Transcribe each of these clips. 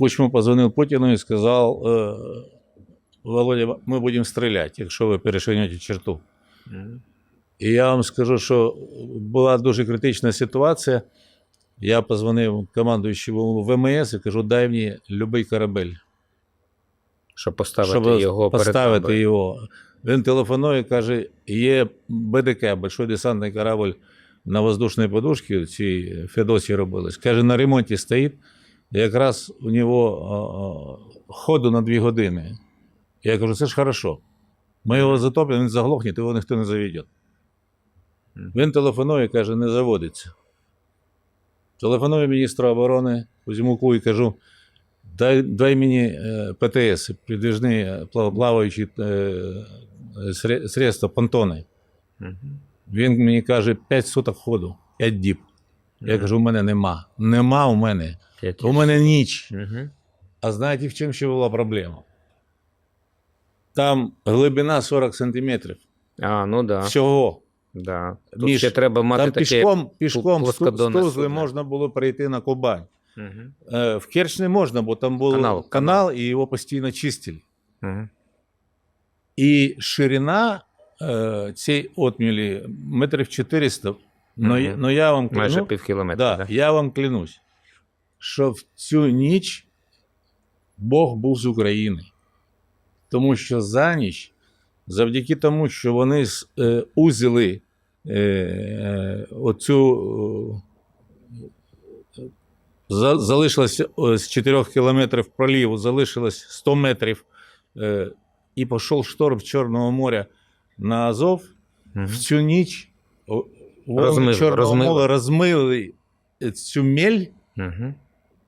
Кучма позвонил Путину и сказал, э, Володя, мы будем стрелять, якщо ви перешагнете черту. І я вам скажу, що була дуже критична ситуація. Я позвонив командуючому ВМС і кажу, дай мені будь-який корабель, Щоб поставити щоб його поставити тобою. його. Він телефонує, і каже, є БДК, большой десантний корабль на воздушній подушці, ці Федосі робились. Каже, на ремонті стоїть. Якраз у нього ходу на дві години. Я кажу, це ж хорошо. Ми його затопимо, він заглохне, його ніхто не заведе. Він телефонує, каже, не заводиться. Телефоную міністру оборони Кузьмуку і кажу: дай, дай мені е, ПТС, підвіжні е, плав- плаваючі е, средства, понтони. Він мені каже, 5 суток ходу, 5 діб. Я кажу, у мене нема. Нема у мене. У мене ніч. Мгм. А знаєте, в чому ще була проблема? Там глибина 40 сантиметрів. А, ну да. Всього. да. Тут Між- ще треба мати Там таке. пішком, пішком з Тузли можна було перейти на Кубань. Е, В Керчь не можна, бо там був Канал, канал, і його постійно чистили. Мгм. І ширина е, цієї отмілі метрів 400. Ну, я- Мгм. ну я вам Майже пів кілометра. да, Да? я вам клянусь, що в цю ніч Бог був з України. Тому що за ніч, завдяки тому, що вони е, узили е, е, оцю. залишилось з 4 кілометрів проліву, залишилось 100 метрів, і пішов шторм Чорного моря на Азов. Мгм. В цю ніч Розмили, Чорного моря розмили цю мель Мгм.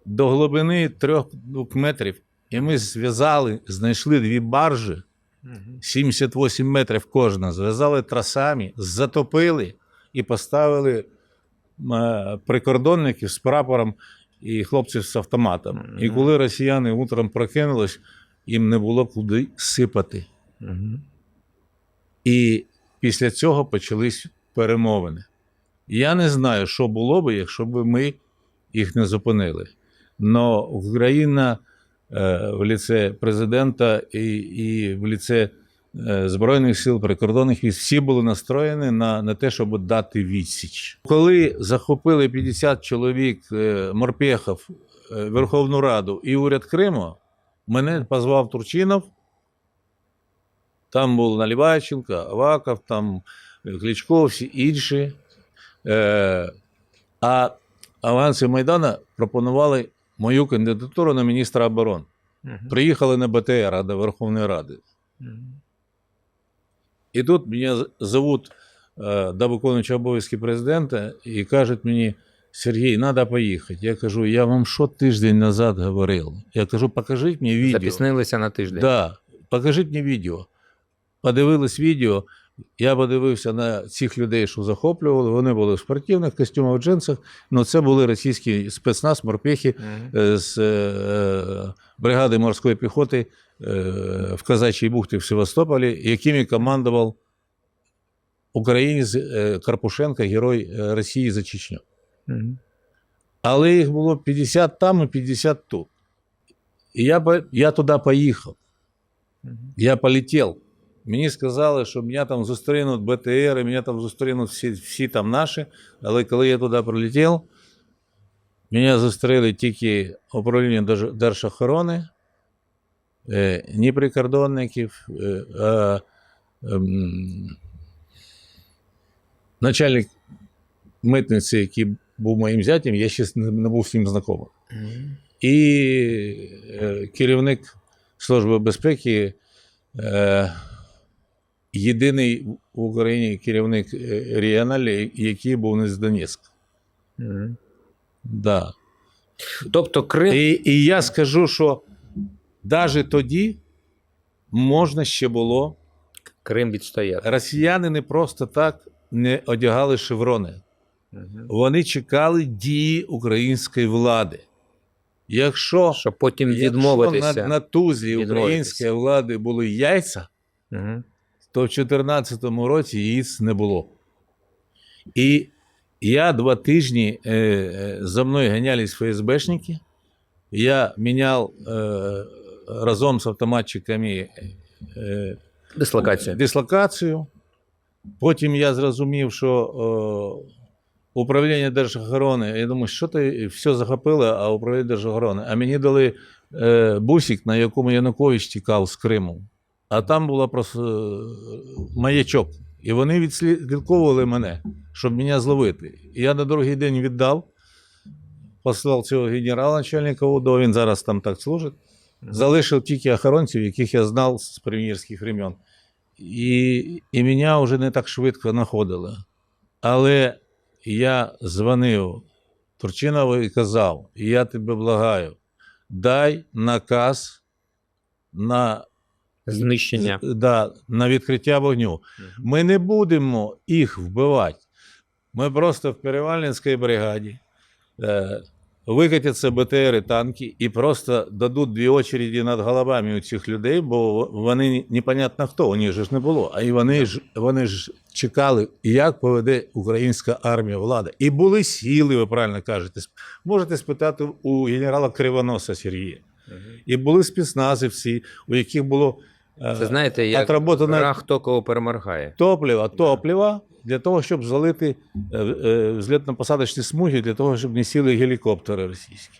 До глибини трьох метрів. І ми зв'язали, знайшли дві баржі, 78 метрів кожна, зв'язали трасами, затопили і поставили е, прикордонників з прапором і хлопців з автоматом. І коли росіяни утром прокинулись, їм не було куди сипати. І після цього почались перемовини. Я не знаю, що було би, якщо б ми їх не зупинили. Но Україна е, в ліце президента і, і в ліце е, Збройних сил, прикордонних військ всі були настроєні на, на те, щоб дати відсіч. Коли захопили 50 чоловік е, морпехів е, Верховну Раду і уряд Криму, мене позвав Турчинов. Там був Налівайченко, Аваков, там Кличко, всі інші. Е, а аванси Майдана пропонували мою кандидатуру на міністра оборони. Мгм. Приїхали на БТР до Верховної Ради. Мгм. І тут мене зовут е, до виконуючого обов'язки президента і кажуть мені, Сергій, треба поїхати. Я кажу, я вам що тиждень назад говорив? Я кажу, покажіть мені відео. Запіснилися на тиждень. Да, покажіть мені відео. Подивились відео. Я подивився на цих людей, що захоплювали. Вони були в спортивних костюмах, в джинсах. Ну, це були російські спецназ, морпехи е, з е, бригади морської піхоти е, в Казачій бухті в Севастополі, якими командував українець Карпушенко, герой Росії за Чечню. Але їх було 50 там і 50 тут. І я, я туди поїхав. Я полетів. Мені сказали, що мене там зустрінуть БТР, і мене там зустрінуть всі, всі там наші. Але коли я туди прилетів, мене зустріли тільки управління Держохорони, е, ні прикордонників, е, а, ем, начальник митниці, який був моїм зятем, я ще не був з ним знайомий і е, керівник Служби безпеки, єдиний в Україні керівник е, який був не з Донецька. Да. Тобто Крим. І, і я скажу, що навіть тоді можна ще було. Крим відстояти. Росіяни не просто так не одягали шеврони. Мгм. Вони чекали дії української влади. Якщо Щоб потім Якщо відмовитися. на, на Відмовитися. української влади були яйця, Мгм. То в 2014 році яєць не було. І я два тижні е, е, за мною ганялись ФСБшники, я менял э, разом с автоматчиками э, Дислокація. дислокацію. Потім я зрозумів, що е, управління Держохорони, я думаю, що ти все захопили, а управління Держохорони. А мені дали е, бусик, на якому Янукович тікав з Криму. А там була просто е, маячок. І вони відслідковували мене, щоб мене зловити. І я на другий день віддав, послав цього генерала начальника УДО, він зараз там так служить. Залишив тільки охоронців, яких я знав з прем'єрських времен. І, і мене вже не так швидко знаходили. Але я дзвонив Турчинову і казав: я тебе благаю, дай наказ на, Знищення. да, на відкриття вогню. Ми не будемо їх вбивати. Ми просто в Перевальницькій бригаді е, викатяться БТРи, танки і просто дадуть дві очереді над головами у цих людей, бо вони непонятно хто, у них же ж не було. А і вони ж вони ж чекали, як поведе українська армія влада. І були сіли, ви правильно кажете. Можете спитати у генерала Кривоноса Сергія. І були спецназівці, у яких було Це знаєте, як отработано гра хто кого переморгає. топлива, топлива для того, щоб залити е, е, взлітно-посадочні смуги, для того, щоб не сіли гелікоптери російські.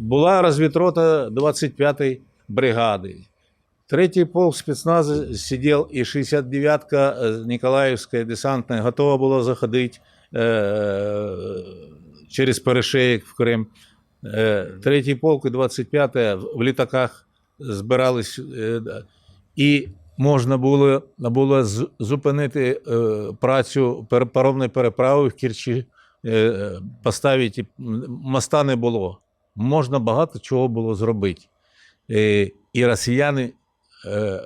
Була розвідрота 25-ї бригади. Третій полк спецназу сидів, і 69-ка е, Ніколаївська десантна готова була заходити е, через перешеєк в Крим. Е, Третій полк і 25-та в літаках збирались. е. І можна було, було зупинити е, працю паромної переправи в Керчі, е, поставити. Моста не було. Можна багато чого було зробити. І росіяни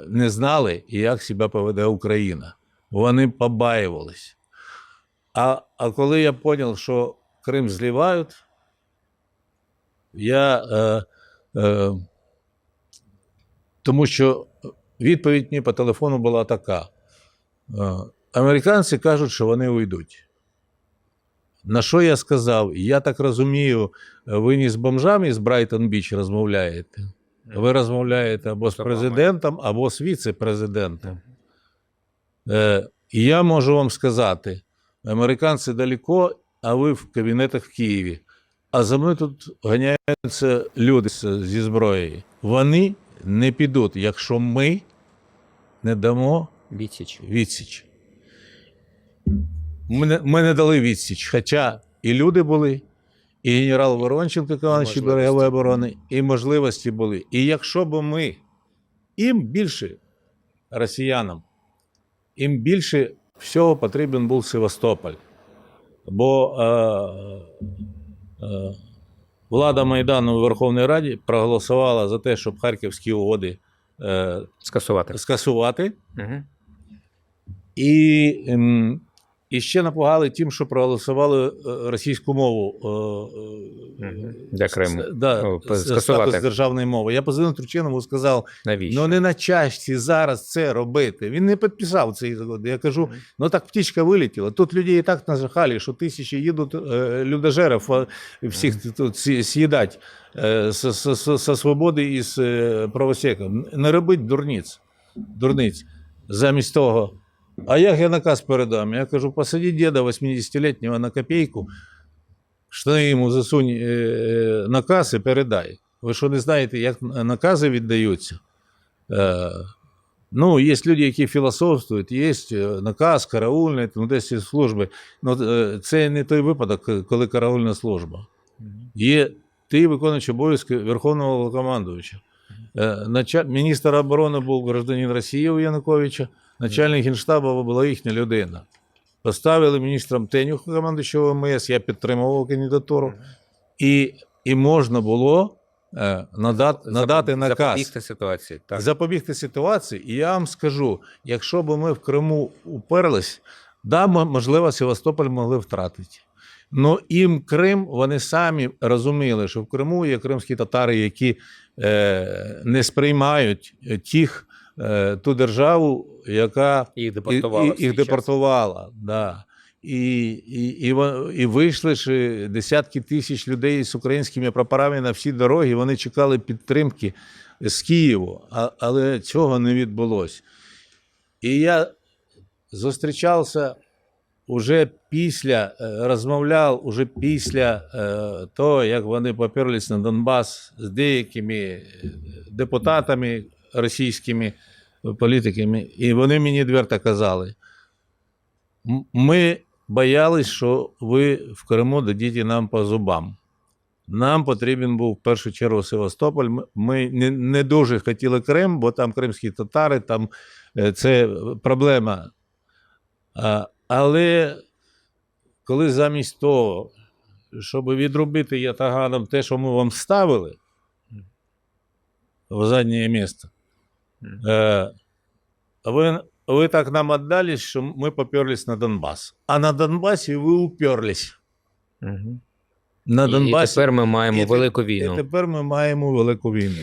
не знали, як себе поведе Україна. Вони побаювались. А, а коли я зрозумів, що Крим зливають, я. Е, е, тому що відповідь мені по телефону була така: Е, американці кажуть, що вони уйдуть. На що я сказав? Я так розумію, ви не з бомжами з Брайтон Біч розмовляєте. Ви розмовляєте або з президентом, або з віце-президентом. Е, і я можу вам сказати: американці далеко, а ви в кабінетах в Києві. А за мною тут ганяються люди зі зброєю. Вони не підуть, якщо ми не дамо Відсіч. відсіч. Ми не, ми не дали відсіч, хоча і люди були, і генерал Воронченко, командуючий берегової оборони, і можливості були. І якщо б ми їм більше росіянам, їм більше всього потрібен був Севастополь. Бо е, е, влада Майдану у Верховній Раді проголосувала за те, щоб харківські угоди е, Скасувати. скасувати. Угу. І, ем, і ще напугали тим, що проголосували е, російську мову. е, е, Для Криму. Да, скасувати. статус державної мови. Я позвонив Турчинову сказав: Навіщо? ну не на часі зараз це робити. Він не підписав цей закон. Я кажу: ну так птічка вилетіла. Тут людей і так нажахали, що тисячі їдуть людожерів всіх тут з'їдать з свободи і з правосеком. Не робить дурниць. Дурниць. Замість того. А як я наказ передам? Я кажу, посади діда 80-літнього на копійку, штани йому засунь е, е, наказ і передай. Ви що не знаєте, як накази віддаються? Е, ну, є люди, які філософствують, є наказ, караульний, ну, десь служби. Ну, це не той випадок, коли караульна служба. Є ти виконуючий обов'язки Верховного командувача. Е, Міністр оборони був гражданин Росії у Януковича, начальник генштабу була їхня людина. Поставили міністром Тенюха, командуючого МС, я підтримував кандидатуру, і, і можна було е, надати, надати наказ. Запобігти ситуації. Так. Запобігти ситуації. І я вам скажу: якщо б ми в Криму уперлись, да, можливо, Севастополь могли втратити. Ну їм Крим, вони самі розуміли, що в Криму є кримські татари, які е, не сприймають тих, е, ту державу, яка Їх і- і- їх депортувала. Да. і, і, і, і вийшли ж десятки тисяч людей з українськими прапорами на всі дороги. Вони чекали підтримки з Києву, а, але цього не відбулося. І я зустрічався уже після, е, розмовляв уже після е, того, як вони поперлись на Донбас з деякими е, депутатами російськими політиками, і вони мені відверто казали: ми боялись, що ви в Криму дадіте нам по зубам. Нам потрібен був в першу чергу Севастополь. Ми- не, дуже хотіли Крим, бо там кримські татари, там е, це проблема. Але коли замість того, щоб відробити ятаганом те, що ми вам ставили в заднє місце. Е, ви, ви так нам отдали, що ми поперлись на Донбас. А на Донбасі ви уперлись. Угу. На І- І Донбасі. тепер ми маємо і велику І війну. тепер ми маємо велику війну.